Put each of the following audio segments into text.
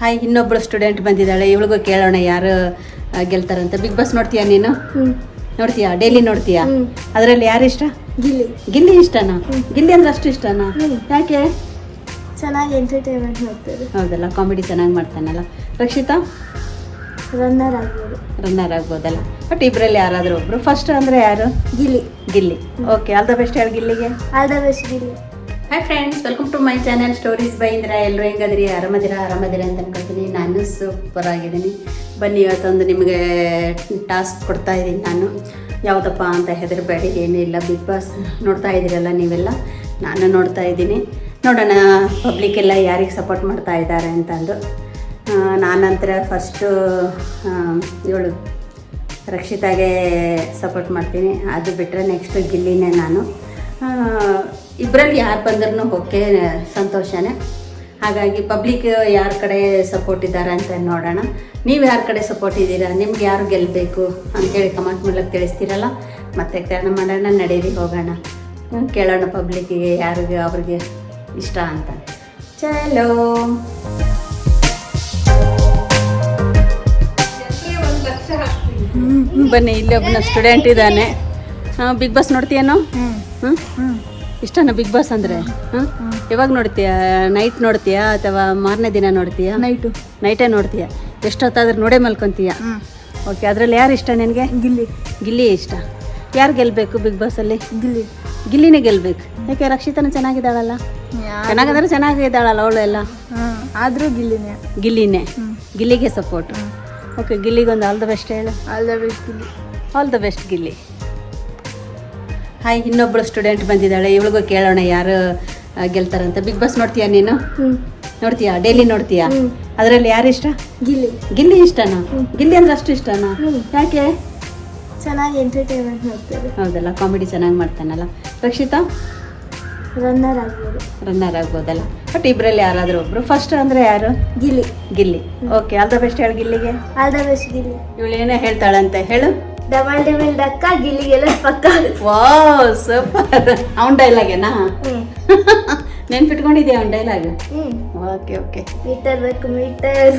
Hi ಇನ್ನೊಬ್ಬಳು student ಬಂದಿದ್ದಾಳೆ. ಇವಳಿಗೂ ಕೇಳೋಣ ಯಾರು ಗೆಲ್ತಾರಂತ. ಬಿಗ್ ಬಾಸ್ ನೋಡ್ತೀಯಾ ನೀನು? ನೋಡ್ತೀಯಾ? ಡೈಲಿ ನೋಡ್ತೀಯಾ? ಅದರಲ್ಲಿ ಯಾರು ಇಷ್ಟ? ಗಿಲ್ಲಿ. ಗಿಲ್ಲಿ ಇಷ್ಟನಾ? ಗಿಲ್ಲಿ ಅಂದ್ರೆ ಅಷ್ಟು ಇಷ್ಟನಾ? ಯಾಕೆ? ಚೆನ್ನಾಗಿ ಎಂಟರ್ಟೈನ್ಮೆಂಟ್ ಮಾಡ್ತಾರೆ. ಹೌದಲ್ಲ ಕಾಮಿಡಿ ಚೆನ್ನಾಗಿ ಮಾಡ್ತಾನಲ್ಲ. ರಕ್ಷಿತಾ? ರನ್ನರ್ ಆಗ್ಬೋದು. ರನ್ನರ್ ಆಗ್ಬೋದಲ್ಲ. ಬಟ್ ಇಬ್ಬರಲ್ಲಿ ಯಾರಾದರೂ ಒಬ್ಬರು ಫಸ್ಟ್ ಅಂದರೆ ಯಾರು? Gilli. Gilli. Okay all the best ಯಾರು ಗಿಲ್ಲಿಗೆ. All the best Gilli. Hi friends welcome to my channel stories by Indra ಎಲ್ಲರೂ ಹೆಂಗದ್ರಿ? ಆರಾಮದಿರ? ಆರಾಮದಿರ ಅಂತ ಅನ್ಕೊಳ್ತೀನಿ. ನಾನು ಸೂಪರ್ ಆಗಿದ್ದೀನಿ. ಬನ್ನಿ, ಇವತ್ತೊಂದು ನಿಮಗೆ ಟಾಸ್ಕ್ ಕೊಡ್ತಾ ಇದ್ದೀನಿ ನಾನು. ಯಾವುದಪ್ಪ ಅಂತ ಹೆದರಬೇಡಿ, ಏನೂ ಇಲ್ಲ. ಬಿಗ್ ಬಾಸ್ ನೋಡ್ತಾ ಇದ್ದೀರಲ್ಲ ನೀವೆಲ್ಲ? ನಾನು ನೋಡ್ತಾ ಇದ್ದೀನಿ. ನೋಡೋಣ ಪಬ್ಲಿಕ್ ಎಲ್ಲ ಯಾರಿಗೆ ಸಪೋರ್ಟ್ ಮಾಡ್ತಾ ಇದ್ದಾರೆ ಅಂತಂದು. ನಾನಂತರ ಫಸ್ಟು ಇವಳು ರಕ್ಷಿತಾಗೆ ಸಪೋರ್ಟ್ ಮಾಡ್ತೀನಿ. ಅದು ಬಿಟ್ಟರೆ ನೆಕ್ಸ್ಟ್ ಗಿಲ್ಲಿನೇ ನಾನು. ಇಬ್ಬರಲ್ಲಿ ಯಾರು ಬಂದ್ರೂ ಓಕೆ ಸಂತೋಷನೇ. ಹಾಗಾಗಿ ಪಬ್ಲಿಕ್ ಯಾರ ಕಡೆ ಸಪೋರ್ಟ್ ಇದ್ದಾರೆ ಅಂತ ನೋಡೋಣ. ನೀವು ಯಾರ ಕಡೆ ಸಪೋರ್ಟ್ ಇದ್ದೀರಾ? ನಿಮ್ಗೆ ಯಾರು ಗೆಲ್ಲಬೇಕು ಅಂತೇಳಿ ಕಮೆಂಟ್ ಮೂಲಕ ತಿಳಿಸ್ತೀರಲ್ಲ? ಮತ್ತೆ ಕಾರಣ ಮಾಡೋಣ ನಡೀರಿ ಹೋಗೋಣ. ಹ್ಞೂ ಕೇಳೋಣ ಪಬ್ಲಿಕ್ಕಿಗೆ ಯಾರಿಗೆ ಅವ್ರಿಗೆ ಇಷ್ಟ ಅಂತ. ಚಲೋ. ಬನ್ನಿ ಇಲ್ಲಿ ಒಬ್ಬನ ಸ್ಟೂಡೆಂಟ್ ಇದ್ದಾನೆ. ಬಿಗ್ ಬಾಸ್ ನೋಡ್ತೀಯೇನೋ? ಹ್ಞೂ ಇಷ್ಟನಾ ಬಿಗ್ ಬಾಸ್ ಅಂದ್ರೆ? ಯಾವಾಗ ನೋಡ್ತೀಯಾ? ನೈಟ್ ನೋಡ್ತೀಯಾ ಅಥವಾ ಮಾರನೇ ದಿನ ನೋಡ್ತೀಯಾ? ನೈಟು. ನೈಟೇ ನೋಡ್ತೀಯಾ. ಎಷ್ಟೊತ್ತಾದ್ರೂ ನೋಡೇ ಮಲ್ಕೊತೀಯಾ? ಓಕೆ ಅದರಲ್ಲಿ ಯಾರು ಇಷ್ಟ ನಿನಗೆ? ಗಿಲ್ಲಿ. ಗಿಲ್ಲಿ ಇಷ್ಟ. ಯಾರು ಗೆಲ್ಲಬೇಕು ಬಿಗ್ ಬಾಸಲ್ಲಿ ಗಿಲ್ಲಿ. ಗಿಲ್ಲಿನೇ ಗೆಲ್ಬೇಕು. ಯಾಕೆ ರಕ್ಷಿತನ ಚೆನ್ನಾಗಿದ್ದಾಳಲ್ಲ? ಚೆನ್ನಾಗಿದ್ರೆ ಚೆನ್ನಾಗಿದ್ದಾಳಲ್ಲ ಅವಳು ಎಲ್ಲ ಆದರೂ ಗಿಲ್ಲಿನೇ. ಗಿಲ್ಲಿನೇ. ಗಿಲ್ಲಿಗೆ ಸಪೋರ್ಟ್ ಓಕೆ ಗಿಲ್ಲಿಗೊಂದು ಆಲ್ ದ ಬೆಸ್ಟ್ ಹೇಳು. All the best Gilli. All the best Gilli. Hi ಇನ್ನೊಬ್ಬಳು student ಬಂದಿದ್ದಾಳೆ. ಇವಳಿಗೂ ಕೇಳೋಣ ಯಾರು ಗೆಲ್ತಾರಂತ. ಬಿಗ್ ಬಾಸ್ ನೋಡ್ತೀಯಾ ನೀನು? ನೋಡ್ತೀಯಾ? ಡೈಲಿ ನೋಡ್ತೀಯಾ? ಅದರಲ್ಲಿ ಯಾರು ಇಷ್ಟ? ಗಿಲ್ಲಿ. ಗಿಲ್ಲಿ ಇಷ್ಟನಾ? ಗಿಲ್ಲಿ ಅಂದ್ರೆ ಅಷ್ಟು ಇಷ್ಟನಾ? ಯಾಕೆ? ಚೆನ್ನಾಗಿ ಎಂಟರ್ಟೈನ್ಮೆಂಟ್ ಮಾಡ್ತಾರೆ. ಹೌದಲ್ಲ ಕಾಮಿಡಿ ಚೆನ್ನಾಗಿ ಮಾಡ್ತಾನಲ್ಲ. ರಕ್ಷಿತಾ? ರನ್ನರ್ ಆಗ್ಬೋದು. ರನ್ನರ್ ಆಗ್ಬೋದಲ್ಲ. ಬಟ್ ಇಬ್ಬರಲ್ಲಿ ಯಾರಾದರೂ ಒಬ್ರು? ಫಸ್ಟ್ ಅಂದರೆ ಯಾರು? Gilli. Gilli. Okay all the best ಹೇಳು ಗಿಲ್ಲಿಗೆ. All the best Gilli. ಇವಳು ಏನೋ ಹೇಳ್ತಾಳಂತೆ ಹೇಳು. ಡಬಲ್ ಡಬಲ್ ಡಕ್ಕ ಗಿಲಿಗೆಲ್ಲ ಪಕ್ಕ ವಾವ್ ಸೂಪರ್. ಅವನ ಡೈಲಾಗೇನಾ? ನೆನ್ಪಿಟ್ಕೊಂಡಿದ್ಯಾ ಅವನ ಡೈಲಾಗ್? Okay okay. ಮೀಟರ್ ಬೇಕು ಮೀಟರ್.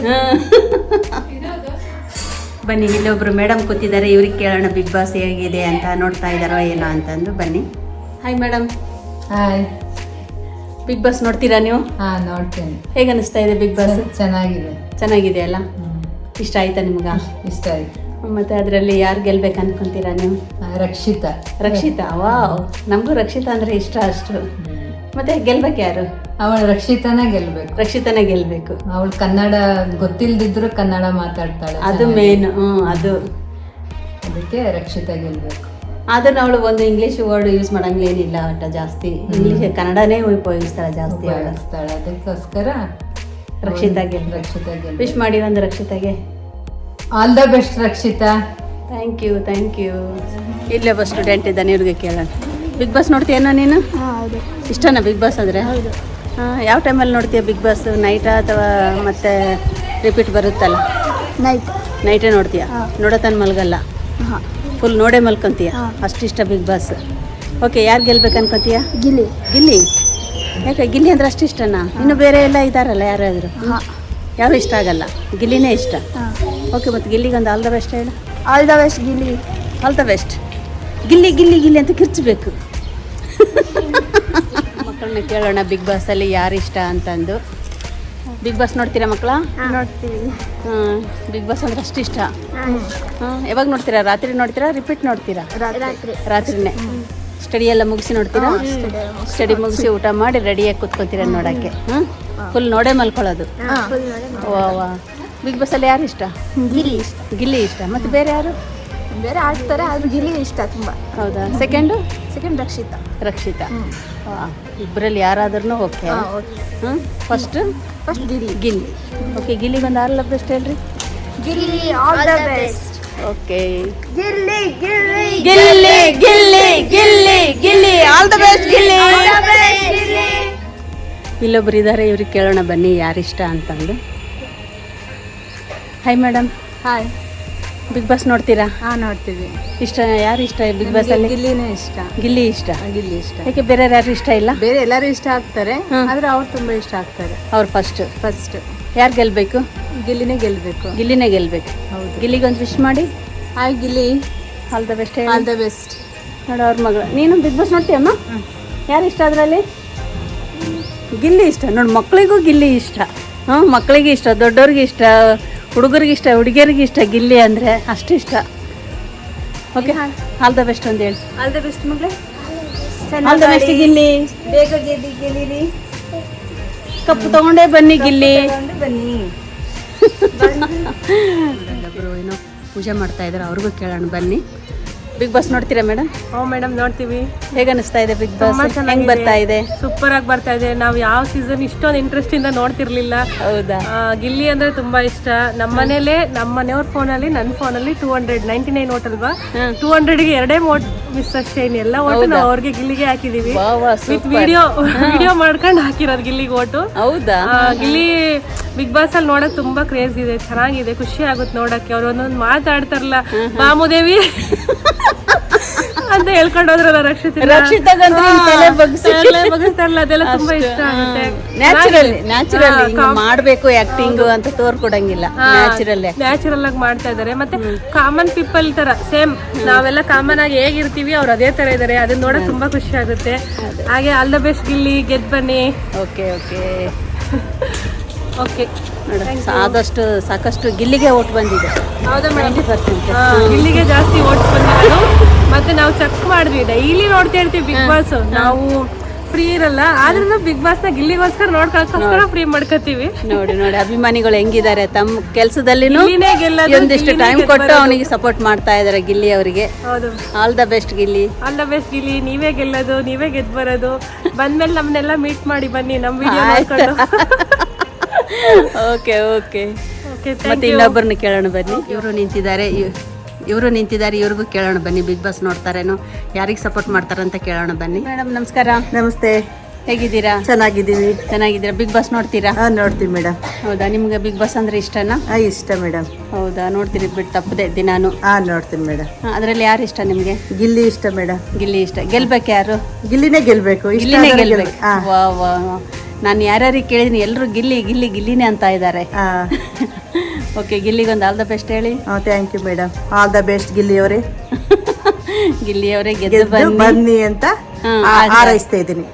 ಬನ್ನಿ ಇಲ್ಲೊಬ್ರು ಮೇಡಮ್ ಕೂತಿದ್ದಾರೆ ಇವ್ರಿಗೆ ಕೇಳೋಣ ಬಿಗ್ ಬಾಸ್ ಹೇಗಿದೆ ಅಂತ ನೋಡ್ತಾ ಇದ್ದಾರೋ ಏನೋ ಅಂತಂದು ಬನ್ನಿ. Hi madam hi Bigg Boss ನೋಡ್ತೀರಾ ನೀವು? ಹಾ ನೋಡ್ತೀನಿ. ಹೇಗೆ ಅನಿಸ್ತಾ ಇದೆ ಬಿಗ್ ಬಾಸ್? ಚೆನ್ನಾಗಿದೆ. ಚೆನ್ನಾಗಿದೆ ಅಲ್ಲ ಇಷ್ಟ ಆಯ್ತಾ ನಿಮ್ಗೆ? ಇಷ್ಟ ಆಯ್ತು. ಮತ್ತೆ ಅದರಲ್ಲಿ ಯಾರು ಗೆಲ್ಬೇಕು ಅನ್ಕೊಂತೀರಾ ನೀವು? ರಕ್ಷಿತ. ರಕ್ಷಿತಾ ವಾವ್. ನಮಗೂ ರಕ್ಷಿತಾ ಅಂದ್ರೆ ಇಷ್ಟ ಅಷ್ಟು. ಮತ್ತೆ ಗೆಲ್ಬೇಕು ಯಾರು? ಅವಳು ರಕ್ಷಿತಾನ ಗೆಲ್ಬೇಕು. ರಕ್ಷಿತಾನೇ ಗೆಲ್ಬೇಕು. ಅವಳು ಕನ್ನಡ ಗೊತ್ತಿಲ್ದಿದ್ರು ಕನ್ನಡ ಮಾತಾಡ್ತಾಳೆ ಅದು ಮೇನ್ ಹ್ಞೂ ಅದು. ಅದಕ್ಕೆ ರಕ್ಷಿತಾ ಗೆಲ್ಬೇಕು. ಆದ್ರೆ ಅವಳು ಒಂದು ಇಂಗ್ಲೀಷ್ ವರ್ಡ್ ಯೂಸ್ ಮಾಡಂಗ್ಲೇನಿಲ್ಲ ಒಟ್ಟ ಜಾಸ್ತಿ. ಇಂಗ್ಲೀಷ್ ಕನ್ನಡನೇ ಉಪಯೋಗಿಸ್ತಾಳೆ ಜಾಸ್ತಿ ಅದಕ್ಕೋಸ್ಕರ ರಕ್ಷಿತಾ ಗೆಲ್ ರಕ್ಷಿತಾ ಗೆಲ್ ವಿಶ್ ಮಾಡಿ ಒಂದು ರಕ್ಷಿತಾಗೆ. All the best Rakshita thank you thank you ಇಲ್ಲೇ ಒಬ್ಬ ಸ್ಟೂಡೆಂಟ್ ಇದ್ದಾನೆ ಇವ್ರಿಗೆ ಕೇಳೋಣ. ಬಿಗ್ ಬಾಸ್ ನೋಡ್ತೀಯನ ನೀನು? ಹಾಂ ಹೌದು. ಇಷ್ಟನಾ ಬಿಗ್ ಬಾಸ್ ಅಂದರೆ? ಹೌದು. ಯಾವ ಟೈಮಲ್ಲಿ ನೋಡ್ತೀಯ ಬಿಗ್ ಬಾಸ್ ನೈಟಾ ಅಥವಾ ಮತ್ತೆ ರಿಪೀಟ್ ಬರುತ್ತಲ್ಲ? ನೈಟ್ ನೈಟೇ ನೋಡ್ತೀಯ? ನೋಡೋ ತಾನು ಮಲಗಲ್ಲ? ಹಾಂ. ಫುಲ್ ನೋಡೇ ಮಲ್ಕೊಂತೀಯ? ಅಷ್ಟು ಅಷ್ಟಿಷ್ಟ ಬಿಗ್ ಬಾಸ್ ಓಕೆ ಯಾರು ಗೆಲ್ಬೇಕು ಅನ್ಕೊತೀಯ? ಗಿಲ್ಲಿ. ಗಿಲ್ಲಿ? ಯಾಕೆ ಗಿಲ್ಲಿ ಅಂದ್ರೆ ಅಷ್ಟು ಇಷ್ಟನಾ? ಇನ್ನು ಬೇರೆ ಎಲ್ಲ ಇದ್ದಾರಲ್ಲ ಯಾರಾದರೂ? ಹಾಂ. ಯಾರು ಇಷ್ಟ ಆಗಲ್ಲ? ಗಿಲ್ಲಿನೇ ಇಷ್ಟ. ಹಾಂ. ಓಕೆ ಮತ್ತು ಗಿಲ್ಲಿಗೆ ಒಂದು ಆಲ್ ದ ಬೆಸ್ಟ್ ಹೇಳು. All the best Gilli. All the best Gilli Gilli Gilli ಅಂತ ಕಿರ್ಚಬೇಕು. ಮಕ್ಕಳನ್ನ ಕೇಳೋಣ ಬಿಗ್ ಬಾಸಲ್ಲಿ ಯಾರು ಇಷ್ಟ ಅಂತಂದು. ಬಿಗ್ ಬಾಸ್ ನೋಡ್ತೀರಾ ಮಕ್ಕಳ? ನೋಡ್ತೀವಿ. ಹಾಂ ಬಿಗ್ ಬಾಸ್ ಅಂದ್ರೆ ಅಷ್ಟು ಇಷ್ಟ. ಹಾಂ. ಯಾವಾಗ ನೋಡ್ತೀರಾ? ರಾತ್ರಿ ನೋಡ್ತೀರಾ? ರಿಪೀಟ್ ನೋಡ್ತೀರಾ? ರಾತ್ರಿ. ರಾತ್ರಿನೇ. ಸ್ಟಡಿ ಎಲ್ಲ ಮುಗಿಸಿ ನೋಡ್ತೀರಾ? ಸ್ಟಡಿ ಮುಗಿಸಿ. ಊಟ ಮಾಡಿ ರೆಡಿಯಾಗಿ ಕೂತ್ಕೊತೀರಾ ನೋಡೋಕ್ಕೆ. ಹ್ಞೂ ಫುಲ್ ನೋಡೇ ಮಲ್ಕೊಳ್ಳೋದು. ಫುಲ್ ನೋಡಿ ವಾ ವಾ ಬಿಗ್ ಬಾಸಲ್ಲಿ ಯಾರು ಇಷ್ಟ? ಗಿಲ್ಲಿ ಇಷ್ಟ. ಗಿಲ್ಲಿ ಇಷ್ಟ. ಮತ್ತು ಬೇರೆ ಯಾರು? ಬೇರೆ ಆಡ್ತಾರೆ ಆದ್ರೆ ಗಿಲ್ಲಿ ಇಷ್ಟ ತುಂಬ. ಹೌದಾ? Second second Rakshita. ರಕ್ಷಿತಾ. ಇಬ್ಬರಲ್ಲಿ ಯಾರಾದ್ರೂ ಓಕೆ ಹ್ಞೂ first first Gilli. Gilli. Okay ಗಿಲ್ಲಿಗೊಂದು all the best ಹೇಳ್ರಿ. Gilli all the best okay Gilli Gilli Gilli Gilli Gilli Gilli all the best Gilli Gilli. ಇಲ್ಲೊಬ್ರು ಇದ್ದಾರೆ ಇವ್ರಿಗೆ ಕೇಳೋಣ ಬನ್ನಿ ಯಾರಿಷ್ಟ ಅಂತಂದು. Hi madam hi Bigg Boss ನೋಡ್ತೀರಾ? ಹಾಂ ನೋಡ್ತೀವಿ. ಇಷ್ಟ ಯಾರು ಇಷ್ಟ ಬಿಗ್ ಬಾಸ್ ಅಲ್ಲಿ? ಗಿಲ್ಲಿನೇ ಇಷ್ಟ. ಗಿಲ್ಲಿ ಇಷ್ಟ. ಗಿಲ್ಲಿ ಇಷ್ಟ. ಯಾಕೆ ಬೇರೆ ಯಾರು ಇಷ್ಟ ಇಲ್ಲ? ಬೇರೆ ಎಲ್ಲರೂ ಇಷ್ಟ ಆಗ್ತಾರೆ. ಆದ್ರೆ ಅವ್ರು ತುಂಬಾ ಇಷ್ಟ ಆಗ್ತಾರೆ. ಅವ್ರು ಫಸ್ಟ್ ಫಸ್ಟ್ ಯಾರು ಗೆಲ್ಬೇಕು? ಗಿಲ್ಲಿನೇ ಗೆಲ್ಬೇಕು. ಗಿಲ್ಲಿನೇ ಗೆಲ್ಬೇಕು. ಹೌದು. ಗಿಲ್ಲಿಗೊಂದು ವಿಶ್ ಮಾಡಿ? Hi Gilli. All the best all the best ನೋಡು ಅವ್ರ ಮಗಳು. ನೀನು ಬಿಗ್ ಬಾಸ್ ನೋಡ್ತೀಯಮ್ಮ? ಯಾರು ಇಷ್ಟ ಅದರಲ್ಲಿ? ಗಿಲ್ಲಿ ಇಷ್ಟ. ನೋಡಿ ಮಕ್ಕಳಿಗೂ ಗಿಲ್ಲಿ ಇಷ್ಟ. ಹ್ಞೂ ಮಕ್ಕಳಿಗೆ ಇಷ್ಟ ದೊಡ್ಡವ್ರಿಗೆ ಇಷ್ಟ. ಹುಡುಗರಿಗೆ ಇಷ್ಟ ಹುಡುಗಿಯರಿಗೆ ಇಷ್ಟ ಗಿಲ್ಲಿ ಅಂದರೆ ಅಷ್ಟು ಇಷ್ಟ. ಓಕೆ ಆಲ್ ದ ಬೆಸ್ಟ್ ಅಂತ ಹೇಳಿ. ಆಲ್ ದ ಬೆಸ್ಟ್ ಮಗಳೇ. All the best Gilli. ಬೇಗ ಗೆದ್ದಿ ಗೆಲ್ಲಿರಿ. ಕಪ್ಪು ತಗೊಂಡೇ ಬನ್ನಿ ಗಿಲ್ಲಿ. ಬನ್ನಿ. ಒಬ್ಬರು ಏನೋ ಪೂಜೆ ಮಾಡ್ತಾ ಇದ್ದಾರೆ ಅವ್ರಿಗೂ ಕೇಳೋಣ ಬನ್ನಿ. ಬಿಗ್ ಬಾಸ್ ನೋಡ್ತೀರಾ ಮೇಡಮ್ ಹ್ಞೂ ಮೇಡಮ್ ನೋಡ್ತೀವಿ. ಹೇಗೆ ಅನಿಸ್ತಾ ಇದೆ ಬಿಗ್ ಬಾಸ್ ಹೆಂಗ್ ಚೆನ್ನಾಗಿದೆ. ಬರ್ತಾ ಇದೆ? ಸೂಪರ್ ಆಗಿ ಬರ್ತಾ ಇದೆ. ನಾವು ಯಾವ ಸೀಸನ್ ಇಷ್ಟೊಂದು ಇಂಟ್ರೆಸ್ಟ್ ಇಂದ ನೋಡ್ತಿರ್ಲಿಲ್ಲ. ಹೌದಾ? ಆ, ಗಿಲ್ಲಿ ಅಂದ್ರೆ ತುಂಬಾ ಇಷ್ಟ. ನಮ್ಮ ಮನೇಲೆ ನಮ್ಮ ಮನೆಯವ್ರ ಫೋನಲ್ಲಿ ನನ್ನ ಫೋನಲ್ಲಿ two hundred ninety nine vote ಅಲ್ವಾ ಟೂ ಹಂಡ್ರೆಡ್ಗೆ ಎರಡೇ ಮೋಟ್ ಮಿಸ್ ಅಷ್ಟೇ. ಎಲ್ಲ ಓಟು ನಾವು ಅವ್ರಿಗೆ ಗಿಲ್ಲಿಗೆ ಹಾಕಿದೀವಿ. ವಾ ವಾ ವಿತ್ ವಿಡಿಯೋ ವಿಡಿಯೋ ಮಾಡ್ಕೊಂಡು ಹಾಕಿರೋದು ಗಿಲ್ಲಿಗೆ ಓಟು ಹೌದಾ? ಗಿಲ್ಲಿ ಬಿಗ್ ಬಾಸ್ ಅಲ್ಲಿ ನೋಡಕ್ ತುಂಬಾ ಕ್ರೇಜ್ ಇದೆ ಚೆನ್ನಾಗಿದೆ ಖುಷಿ ಆಗುತ್ತೆ ನೋಡಕ್ಕೆ. ಅವ್ರು ಒಂದೊಂದು ಮಾತಾಡ್ತಾರಲ್ಲ ಮಾಮುದೇವಿ ಅಂತ ಹೇಳ್ಕೊಂಡೋದ್ರಲ್ಲ ರಕ್ಷಿತ. ಬಗ್ಸ್ತಾರಲ್ಲ ಅದೆಲ್ಲ ತುಂಬಾ ಇಷ್ಟ ಆಗುತ್ತೆ. ನ್ಯಾಚುರಲ್ ನ್ಯಾಚುರಲ್ ಮಾಡ್ಬೇಕು ಆಕ್ಟಿಂಗ್ ಅಂತ ತೋರ್ಕೊಡಂಗಿಲ್ಲ. ನ್ಯಾಚುರಲ್ ನ್ಯಾಚುರಲ್ ಆಗಿ ಮಾಡ್ತಾ ಇದಾರೆ ಮತ್ತೆ ಕಾಮನ್ ಪೀಪಲ್ ತರ ಸೇಮ್ ನಾವೆಲ್ಲ ಕಾಮನ್ ಆಗಿ ಹೇಗಿರ್ತೀವಿ ಅವ್ರು ಅದೇ ತರ ಇದಾರೆ. ಅದನ್ನ ನೋಡಕ್ ತುಂಬಾ ಖುಷಿ ಆಗುತ್ತೆ. ಹಾಗೆ ಆಲ್ ದ ಬೆಸ್ಟ್ ಗಿಲ್ಲಿ ಗೆದ್ ಬನ್ನಿ. ಓಕೆ ಓಕೆ ಓಕೆ ನೋಡ ಆದಷ್ಟು ಸಾಕಷ್ಟು ಗಿಲ್ಲಿಗೆ ಓಟ್ ಬಂದಿದೆ. ಗಿಲ್ಲಿಗೆ ಮೇಡಮ್? ಜಾಸ್ತಿ ಓಟ್ಸ್ ಬಂದಿರೋದು. ಮತ್ತೆ ನಾವು ಚೆಕ್ ಮಾಡಿದ್ವಿ. ಡೈಲಿ ನೋಡ್ತಾ ಇರ್ತೀವಿ ಬಿಗ್ ಬಾಸ್ ನಾವು ಫ್ರೀ ಇರಲ್ಲ. ಆದ್ರೂ ಬಿಗ್ ಬಾಸ್ನ ಗಿಲ್ಲಿಗೋಸ್ಕರ ನೋಡ್ಕೊಳಕೋಸ್ಕರ ಫ್ರೀ ಮಾಡ್ಕೋತೀವಿ. ನೋಡಿ ನೋಡಿ. ಅಭಿಮಾನಿಗಳು ಹೆಂಗಿದ್ದಾರೆ? ತಮ್ಮ ಕೆಲಸದಲ್ಲಿ ಒಂದಿಷ್ಟು ಟೈಮ್ ಕೊಟ್ಟು ಅವನಿಗೆ ಸಪೋರ್ಟ್ ಮಾಡ್ತಾ ಇದಾರೆ ಗಿಲ್ಲಿ ಅವರಿಗೆ. All the best Gilli. All the best Gilli. ನೀವೇ ಗೆಲ್ಲೋದು ನೀವೇ ಗೆದ್ ಬರೋದು. ಬಂದ್ಮೇಲೆ ನಮ್ಮನ್ನೆಲ್ಲ ಮೀಟ್ ಮಾಡಿ ಬನ್ನಿ. ನಮ್ ವಿಡಿಯೋ ಓಕೆ ಓಕೆ ಓಕೆ ಮತ್ತೆ ಇನ್ನೊಬ್ಬರನ್ನ ಕೇಳೋಣ ಬನ್ನಿ. ಇವರು ನಿಂತಿದ್ದಾರೆ ಇವರು ನಿಂತಿದ್ದಾರೆ ಇವ್ರಿಗೂ ಕೇಳೋಣ ಬನ್ನಿ. ಬಿಗ್ ಬಾಸ್ ನೋಡ್ತಾರೇನೋ ಯಾರಿಗೆ ಸಪೋರ್ಟ್ ಮಾಡ್ತಾರಂತ ಕೇಳೋಣ ಬನ್ನಿ. ಮೇಡಮ್ ನಮಸ್ಕಾರ. ನಮಸ್ತೆ. ಹೇಗಿದ್ದೀರಾ? ಚೆನ್ನಾಗಿದ್ದೀವಿ. ಚೆನ್ನಾಗಿದ್ದೀರಾ? ಬಿಗ್ ಬಾಸ್ ನೋಡ್ತೀರಾ? ಹಾ ನೋಡ್ತೀವಿ ಮೇಡಮ್ ಹೌದಾ? ನಿಮ್ಗೆ ಬಿಗ್ ಬಾಸ್ ಅಂದ್ರೆ ಇಷ್ಟನಾ? ಹಾಂ ಇಷ್ಟ ಮೇಡಮ್ ಹೌದಾ? ನೋಡ್ತೀರಿ ಬಿಟ್ಟು ತಪ್ಪದೆ ದಿನಾನು. ಹಾ ನೋಡ್ತೀನಿ ಮೇಡಮ್ ಅದರಲ್ಲಿ ಯಾರು ಇಷ್ಟ ನಿಮಗೆ? ಗಿಲ್ಲಿ ಇಷ್ಟ ಮೇಡಮ್ ಗಿಲ್ಲಿ ಇಷ್ಟ. ಗೆಲ್ಬೇಕು ಯಾರು? ಗಿಲ್ಲಿನೇ ಗೆಲ್ಬೇಕು. ಇಷ್ಟ ಗಿಲ್ಲಿನೇ ಗೆಲ್ಬೇಕು. ಗೆಲ್- ವಾ ವಾ. ನಾನು ಯಾರ್ಯಾರಿಗೆ ಕೇಳಿದೀನಿ ಎಲ್ಲರೂ ಗಿಲ್ಲಿ ಗಿಲ್ಲಿ ಗಿಲ್ಲಿನೇ ಅಂತ ಇದ್ದಾರೆ. ಓಕೆ ಗಿಲ್ಲಿಗೊಂದು ಆಲ್ ದ ಬೆಸ್ಟ್ ಹೇಳಿ. Thank you madam all the best ಗಿಲ್ಲಿಯವರೇ. ಗಿಲ್ಲಿಯವರೇ Gilli ಅವರೇ ಗೆದ್ದು ಬನ್ನಿ. ಅಂತ. ಹಾರೈಸ್ತಾ ಇದ್ದೀನಿ.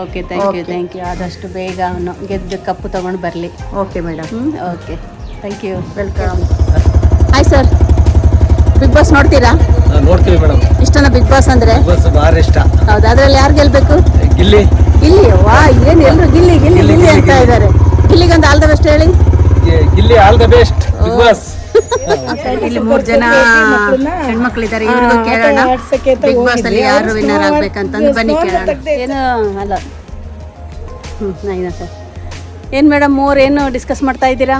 Okay thank you thank you ಆದಷ್ಟು ಬೇಗ ಅವನು ಗೆದ್ದು ಕಪ್ಪು ತಗೊಂಡು ಬರಲಿ. ಓಕೆ ಮೇಡಮ್ ಹ್ಞೂ okay thank you welcome hi sir Bigg Boss ನೋಡ್ತೀರಾ? ನೋಡ್ತೀವಿ ಮೇಡಮ್ ಇಷ್ಟನ ಬಿಗ್ ಬಾಸ್ ಅಂದ್ರೆ? ಬಸ್ ಭಾರಿ ಇಷ್ಟ. ಹೌದು ಅದರಲ್ಲಿ ಯಾರು ಗೆಲ್ಬೇಕು? ಗಿಲ್ಲಿ. ಗಿಲ್ಲಿ ವಾ ಏನ್ ಎಲ್ಲರೂ ಗಿಲ್ಲಿ ಗಿಲ್ಲಿ ಗಿಲ್ಲಿ ಅಂತ ಇದ್ದಾರೆ ಗಿಲ್ಲಿಗೊಂದು ಆಲ್ ದ ಬೆಸ್ಟ್ ಹೇಳಿ. Gilli all the best Bigg Boss ಇಲ್ಲಿ ಮೂರ್ ಜನ ಹೆಣ್ಮಕ್ಳಿದ್ದಾರೆ. ಇವ್ರಿಗೂ ಕೇಳೋಣ. ಬಿಗ್ ಬಾಸ್ ಅಲ್ಲಿ ಯಾರು ವಿನ್ನರ್ ಆಗ್ಬೇಕಂತಂದು ಬನ್ನಿ ಕೇಳೋಣ. ಏನು? ಅಲ್ಲ. ಹ್ಮ್ ನೈನಾ ಸರ್. ಏನ್ ಮೇಡಮ್ ಮೂರ್ ಏನು ಡಿಸ್ಕಸ್ ಮಾಡ್ತಾ ಇದ್ದೀರಾ?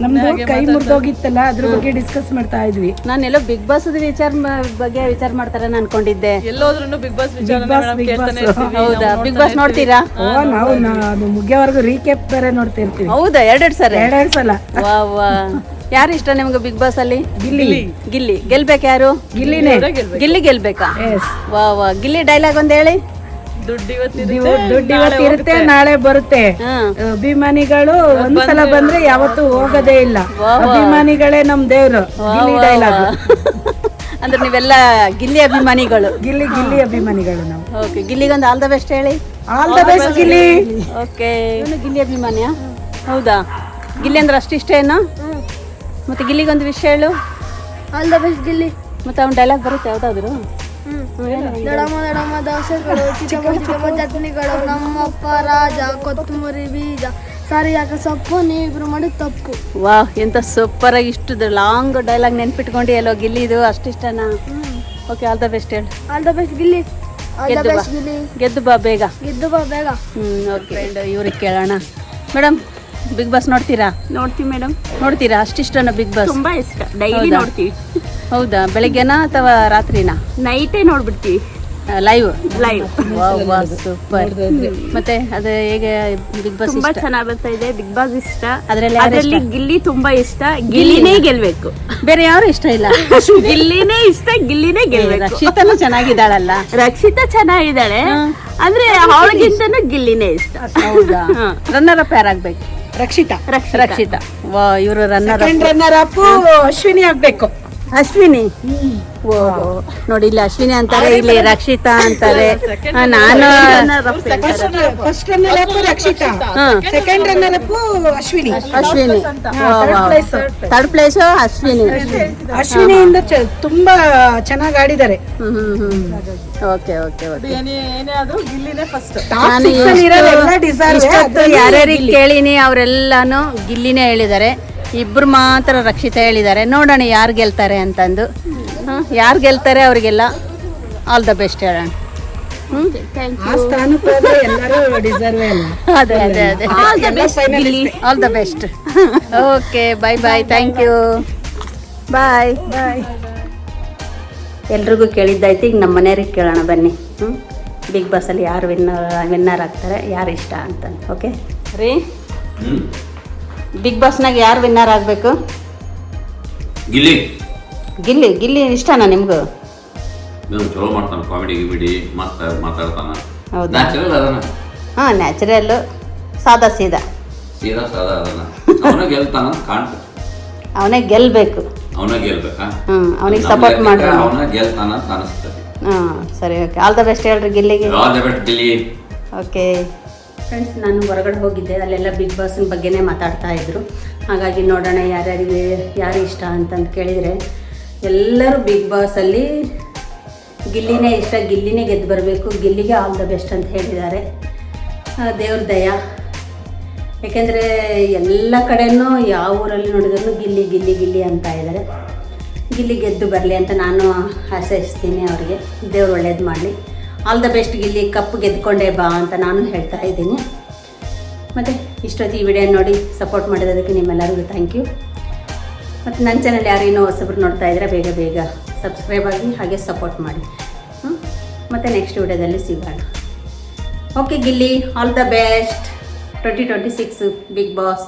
ನಮ್ದು ಕೈ ಮುರಿದೋಗಿತ್ತಲ್ಲ ಅದ್ರ ಬಗ್ಗೆ ಡಿಸ್ಕಸ್ ಮಾಡ್ತಾ ಇದ್ವಿ. ನಾನು ಎಲ್ಲೋ ಬಿಗ್ ಬಾಸ್ ವಿಚಾರ ಮ- ಬಗ್ಗೆ ವಿಚಾರ ಮಾಡ್ತಾರೆ ಅನ್ಕೊಂಡಿದ್ದೆ. ಬಿಗ್ ಬಾಸ್ ಬಿಗ್ ಬಾಸ್ ಹೌದಾ? ಬಿಗ್ ಬಾಸ್ ನೋಡ್ತೀರಾ? ಓ ನಾವು ನಾ- ಅದು ಮುಗಿಯೋವರೆಗೂ ರೀಕ್ಯಾಪ್ ಬೇರೆ ನೋಡ್ತಾ ಇರ್ತೀವಿ. ಹೌದಾ? ಎರಡೆರಡು ಸಲ ಎರಡೆರಡು ಸಲ. ವಾ ವಾ. ಯಾರು ಇಷ್ಟ ನಿಮ್ಗೆ ಬಿಗ್ ಬಾಸ್ ಅಲ್ಲಿ? ಗಿಲ್ಲಿ. ಗಿಲ್ಲಿ. ಗೆಲ್ಬೇಕು ಯಾರು? ಗಿಲ್ಲಿನೇ. ಗಿಲ್ಲಿ ಗೆಲ್ಬೇಕಾ. ವಾ ವಾ. ಗಿಲ್ಲಿ ಡೈಲಾಗ್ ಒಂದ್ ಹೇಳಿ. ದುಡ್ಡು ದುಡ್ಡು ಇವತ್ತಿರುತ್ತೆ ನಾಳೆ ಬರುತ್ತೆ. ಅಭಿಮಾನಿಗಳು ಒಂದ್ಸಲ ಬಂದ್ರೆ ಯಾವತ್ತೂ ಹೋಗೋದೇ ಇಲ್ಲ. ಅಭಿಮಾನಿಗಳೇ ನಮ್ ದೇವ್ರು. ಡೈಲಾಗ್ ಅಂದ್ರೆ ನೀವೆಲ್ಲ ಗಿಲ್ಲಿ ಅಭಿಮಾನಿಗಳು. ಗಿಲ್ಲಿ ಗಿಲ್ಲಿ ಅಭಿಮಾನಿಗಳು ನಾವು. ಓಕೆ ಗಿಲ್ಲಿಗೊಂದು ಆಲ್ ದ ಬೆಸ್ಟ್ ಹೇಳಿ. All the best Gilli. Okay. ಇವನು ಗಿಲ್ಲಿ ಅಭಿಮಾನಿಯ? ಹೌದಾ? ಗಿಲ್ಲಿ ಅಂದ್ರೆ ಅಷ್ಟು ಇಷ್ಟ ಏನೋ? ಮತ್ತೆ ಗಿಲ್ಲಿಗೊಂದು ವಿಷಯ ಹೇಳು. All the best Gilli. ಮತ್ತೆ ಅವ್ನ ಡೈಲಾಗ್ ಬರುತ್ತೆ ಯಾವ್ದಾದ್ರು? ದಡಮ ದಡಮ ದೋಸೆಗಳು ಚಿಕ್ಕಮ್ಮ ಚಿಕ್ಕಮ್ಮ ಚಟ್ನಿಗಳು ನಮ್ಮಪ್ಪ ರಾಜ ಕೊತ್ತಂಬರಿ ಬೀಜ ಸರಿಯಾಗ ಸೊಪ್ಪು ನೀವಿಬ್ರು ಮಾಡಿ ತಪ್ಪು. ವಾಹ್ ಎಂತ ಸೂಪರ್ ಆಗಿ ಇಷ್ಟು ಲಾಂಗ್ ಡೈಲಾಗ್ ನೆನ್ಪಿಟ್ಕೊಂಡು ಎಲ್ಲೋ ಗಿಲ್ಲಿದು ಅಷ್ಟಿಷ್ಟನಾ ಓಕೆ ಆಲ್ ದ ಬೆಸ್ಟ್ ಹೇಳು. All the best Gilli. All the ಗೆದ್ದು ಬಾ. ಬೆಸ್ಟ್ ಗಿಲ್ಲಿ. ಗೆದ್ದು ಬಾ ಬೇಗ. ಗೆದ್ದು ಬಾ ಬೇಗ. ಹ್ಮ್ ಓಕೆ ಇವ್ರಿಗೆ ಕೇಳೋಣ. ಮೇಡಮ್ ಬಿಗ್ ಬಾಸ್ ನೋಡ್ತೀರಾ? ನೋಡ್ತೀವಿ ಮೇಡಮ್. ನೋಡ್ತೀರಾ? ಅಷ್ಟಿಷ್ಟನ ಬಿಗ್ ಬಾಸ್ ತುಂಬಾ ಇಷ್ಟ. ಡೈಲಿ ಹೌದಾ? ನೋಡ್ತೀವಿ. ಹೌದಾ? ಬೆಳಿಗ್ಗೆನಾ ಅಥವಾ ರಾತ್ರಿನ? ನೈಟೇ ನೋಡ್ಬಿಡ್ತೀವಿ. ಲೈವ್ ಲೈವ್ ಸೂಪರ್ ಮತ್ತೆ ಅದು ಹೇಗೆ ಬಿಗ್ ಬಾಸ್ ತುಂಬಾ ಇಷ್ಟ? ಚೆನ್ನಾಗಿ ಬರ್ತಾ ಇದೆ? ಬಿಗ್ ಬಾಸ್ ಇಷ್ಟ. ಅದ್ರಲ್ಲಿ ಯಾರು ಅದರಲ್ಲಿ ಇಷ್ಟ? ಗಿಲ್ಲಿ ತುಂಬಾ ಇಷ್ಟ. ಗಿಲ್ಲಿನೇ. ಗೆಲ್ಬೇಕು. ಬೇರೆ ಯಾರು ಇಷ್ಟ ಇಲ್ಲ? ಗಿಲ್ಲಿನೇ ಇಷ್ಟ ಗಿಲ್ಲಿನೇ ಗೆಲ್ಬೇಕು. ರಕ್ಷಿತನೂ ಚೆನ್ನಾಗಿದ್ದಾಳಲ್ಲ? ರಕ್ಷಿತಾ ಚೆನ್ನಾಗಿದ್ದಾಳೆ. ಅಂದ್ರೆ ಅವಳಿಗಿಂತನೂ ಗಿಲ್ಲಿನೇ ಇಷ್ಟ. ಹೌದಾ? ರನ್ನರ್ ಅಪ್ ಯಾರಾಗ್ಬೇಕು? ರಕ್ಷಿತಾ. ರಕ್ಷಿತಾ. ವಾ ಇವರು ರನ್ನರ್ ರನ್ನರ್ ಅಪ್ ಅಶ್ವಿನಿ ಆಗ್ಬೇಕು. ಅಶ್ವಿನಿ. ಓ ನೋಡಿ ಇಲ್ಲಿ ಅಶ್ವಿನಿ ಅಂತಾರೆ ಇಲ್ಲಿ ರಕ್ಷಿತಾ ಅಂತಾರೆ. ನಾನು second runner up Ashwini. Ashwini. Third place Ashwini? ಅಶ್ವಿನಿಯಿಂದ ಚ- ತುಂಬಾ ಚೆನ್ನಾಗಿ ಆಡಿದ್ದಾರೆ. Okay okay okay. ನಾನು ಯಾರ್ಯಾರಿಗೆ ಕೇಳಿನಿ ಅವರೆಲ್ಲಾನು ಗಿಲ್ಲಿನೇ ಹೇಳಿದ್ದಾರೆ. ಇಬ್ರು ಮಾತ್ರ ರಕ್ಷಿತ ಹೇಳಿದ್ದಾರೆ. ನೋಡೋಣ ಯಾರು ಗೆಲ್ತಾರೆ ಅಂತಂದು. ಯಾರು ಗೆಲ್ತಾರೆ ಅವರಿಗೆಲ್ಲ ಆಲ್ ದ ಬೆಸ್ಟ್ ಹೇಳೋಣ. ಹ್ಮ್? ಆ ಸ್ಥಾನಕ್ಕೆ ಎಲ್ಲರೂ ಡಿಸರ್ವ್ ಅಲ್ಲ. ಅದೇ ಅದೇ ಅದೇ. All the best okay bye bye thank you bye bye ಎಲ್ರಿಗೂ ಕೇಳಿದ್ದಾಯ್ತು ಈಗ ನಮ್ಮ ಮನೆಯವ್ರಿಗೆ ಕೇಳೋಣ ಬನ್ನಿ. ಹ್ಞೂ ಬಿಗ್ ಬಾಸಲ್ಲಿ ಯಾರು ವಿನ್ನರ್ ವಿನ್ನರ್ ಆಗ್ತಾರೆ ಯಾರು ಇಷ್ಟ ಅಂತ ಓಕೆ ರೀ ಬಿಗ್ ಬಾಸ್ನಾಗ ಯಾರು ವಿನ್ನರ್ ಆಗಬೇಕು? ಗಿಲ್ಲಿ. ಗಿಲ್ಲಿ ಗಿಲ್ಲಿ ಇಷ್ಟನಾ ನಿಮಗೂ? ನಾನು ಚಲೋ ಮಾಡ್ತಾನೆ ಕಾಮಿಡಿ ಗಿಮಿಡಿ ಮಸ್ತ್ ಮಾತಾಡ್ತಾನ. ಹೌದಾ? ನ್ಯಾಚುರಲ್ ಅದನ. ಹಾಂ ನ್ಯಾಚುರಲ್ ಸಾದಾ ಸೀದಾ. ಸೀದಾ ಸಾದಾ ಅದನ. ಅವನ ಗೆಲ್ತಾನ ಕಾಣ್ತದೆ ಅವನೇ ಗೆಲ್ಲಬೇಕು ಅವನ ಗೆಲ್ಬೇಕಾ? ಹ್ಞೂ ಅವನಿಗೆ ಸಪೋರ್ಟ್ ಮಾಡಿ ಅವನ ಗೆಲ್ತಾನ ಅಂತ ಅನಿಸ್ತದೆ. ಹಾಂ ಸರಿ ಓಕೆ ಆಲ್ ದ ಬೆಸ್ಟ್ ಹೇಳ್ರಿ ಗಿಲ್ಲಿಗೆ. All the best Gilli. Okay friends ನಾನು ಹೊರಗಡೆ ಹೋಗಿದ್ದೆ. ಅಲ್ಲೆಲ್ಲ ಬಿಗ್ ಬಾಸ್ನ ಬಗ್ಗೆನೇ ಮಾತಾಡ್ತಾ ಇದ್ರು. ಹಾಗಾಗಿ ನೋಡೋಣ ಯಾರ್ಯಾರಿಗೆ ಯಾರು ಇಷ್ಟ ಅಂತಂದು ಕೇಳಿದರೆ, ಎಲ್ಲರೂ ಬಿಗ್ ಬಾಸಲ್ಲಿ ಗಿಲ್ಲಿನೇ ಇಷ್ಟ. ಗಿಲ್ಲಿನೇ ಗೆದ್ದು ಬರಬೇಕು. ಗಿಲ್ಲಿಗೆ ಆಲ್ ದ ಬೆಸ್ಟ್ ಅಂತ ಹೇಳಿದ್ದಾರೆ. ದೇವ್ರ ದಯ. ಯಾಕೆಂದರೆ ಎಲ್ಲ ಕಡೆಯೂ ಯಾವ ಊರಲ್ಲಿ ನೋಡಿದ್ರು ಗಿಲ್ಲಿ ಗಿಲ್ಲಿ ಗಿಲ್ಲಿ ಅಂತ ಇದ್ದಾರೆ. ಗಿಲ್ಲಿ ಗೆದ್ದು ಬರಲಿ ಅಂತ ನಾನು ಆಶಯಿಸ್ತೀನಿ ಅವರಿಗೆ. ದೇವ್ರು ಒಳ್ಳೇದು ಮಾಡಲಿ. All the best Gilli cup ಗೆದ್ಕೊಂಡೆ ಬಾ ಅಂತ ನಾನು ಹೇಳ್ತಾ ಇದ್ದೀನಿ. ಮತ್ತು ಇಷ್ಟೊತ್ತು ಈ ವಿಡಿಯೋ ನೋಡಿ ಸಪೋರ್ಟ್ ಮಾಡಿರೋದಕ್ಕೆ ನಿಮ್ಮೆಲ್ಲರಿಗೂ ಥ್ಯಾಂಕ್ ಯು ಮತ್ತು ನನ್ನ ಚಾನಲ್ ಯಾರು ಇನ್ನೂ ಹೊಸಬ್ರು ನೋಡ್ತಾ ಇದ್ದರೆ ಬೇಗ ಬೇಗ ಸಬ್ಸ್ಕ್ರೈಬ್ ಆಗಿ ಹಾಗೆ ಸಪೋರ್ಟ್ ಮಾಡಿ. ಹ್ಞೂ ಮತ್ತು ನೆಕ್ಸ್ಟ್ ವಿಡಿಯೋದಲ್ಲಿ ಸಿಗೋಣ. Okay Gilli all the best twenty twenty six Bigg Boss